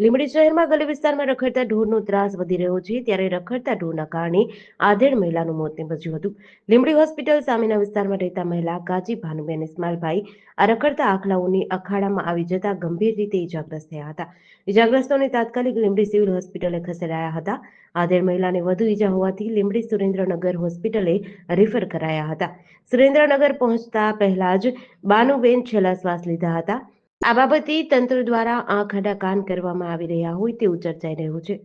લીંબડી શહેરમાં ગલી વિસ્તારમાં રખડતા ઢોરનો ત્રાસ વધી રહ્યો છે, ત્યારે રખડતા ઢોરના કારણે આધેડ મહિલાનું મોત નીપજ્યું હતું. લીંબડી હોસ્પિટલ સામેના વિસ્તારમાં રહેતા મહિલા કાજી ભાનુબેન ઇસ્માલભાઈ આ રખડતા આખલાઓની અખાડામાં આવી જતા ગંભીર રીતે ઇજાગ્રસ્ત થયા હતા. ઇજાગ્રસ્તોને તાત્કાલિક લીંબડી સિવિલ હોસ્પિટલે ખસેડાયા હતા. આધેડ મહિલાને વધુ ઈજા હોવાથી લીંબડી સુરેન્દ્રનગર હોસ્પિટલે રિફર કરાયા હતા. સુરેન્દ્રનગર પહોંચતા પહેલા જ બાનુબેન છેલ્લા શ્વાસ લીધા હતા. આ બાબતે તંત્ર દ્વારા આંખ કાન કરવામાં આવી રહ્યા હોય તેવું ચર્ચાઈ રહ્યું છે.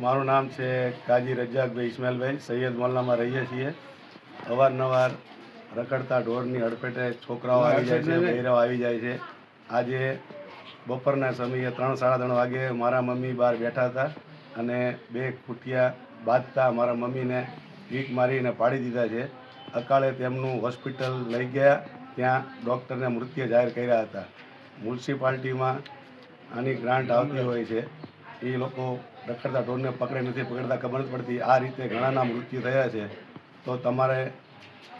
મારું નામ છે કાજી રજાકભાઈ ઇસ્માઇલભાઈ. સૈયદ મોલ્લામાં રહીએ છીએ. અવારનવાર રખડતા ઢોરની હડફેટે છોકરાઓ આવી જાય છે ભૈરવ આવી જાય છે. આજે બપોરના સમયે ત્રણ સાડા ત્રણ વાગે મારા મમ્મી બહાર બેઠા હતા અને બે કુટિયા બાંધતા મારા મમ્મીને વીક મારીને પાડી દીધા છે. અકાળે તેમનું હોસ્પિટલ લઈ ગયા. ત્યાં ડૉક્ટરને મૃત્યુ જાહેર કર્યા હતા. મ્યુનિસિપાલિટીમાં આની ગ્રાન્ટ આવતી હોય છે. એ લોકો રખડતા ઢોરને પકડે નથી, પકડતા ખબર નથી પડતી. આ રીતે ઘણાના મૃત્યુ થયા છે. તો તમારે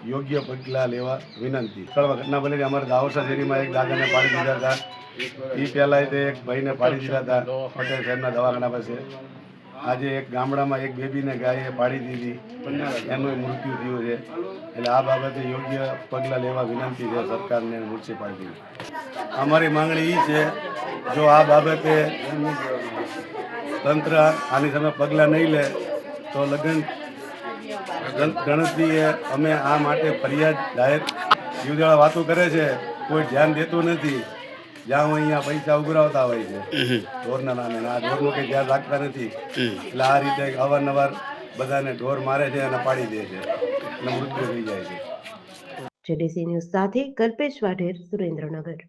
યોગ્ય પગલાં લેવા વિનંતી. સ્થળ ઘટના બની અમારે દાહોસા શેરીમાં એક દાદાને પાડી દીધા હતા. એ પહેલાં તે એક ભાઈને પાડી દીધા હતા, પટેલ સાહેબના દવાખાના પાસે. આજે એક ગામડામાં એક બેબીને ગાયે પાડી દીધી. એનું મૃત્યુ થયું છે. એટલે આ બાબતે યોગ્ય પગલાં લેવા વિનંતી છે સરકારને મ્યુનિસિપાલિટી અમારી માંગણી એ છે, જો આ બાબતે તંત્ર આની સામે પગલાં નહીં લે, તો લગ્ન ગણતરીએ અમે આ માટે ફરિયાદ જાહેર જીવદળા વાતો કરે છે, કોઈ ધ્યાન દેતું નથી. જ્યાં અહીંયા પૈસા ઉઘરાવતા હોય છે. ઢોરના નામે આ ઢોરનું કંઈ ધ્યાન રાખતા નથી. એટલે આ રીતે અવારનવાર બધાને ઢોર મારે છે અને પાડી દે છે. અને મૃત્યુ થઈ જાય છે. જેડીસી ન્યૂઝ સાથે કલ્પેશ વાઢેર સુરેન્દ્રનગર.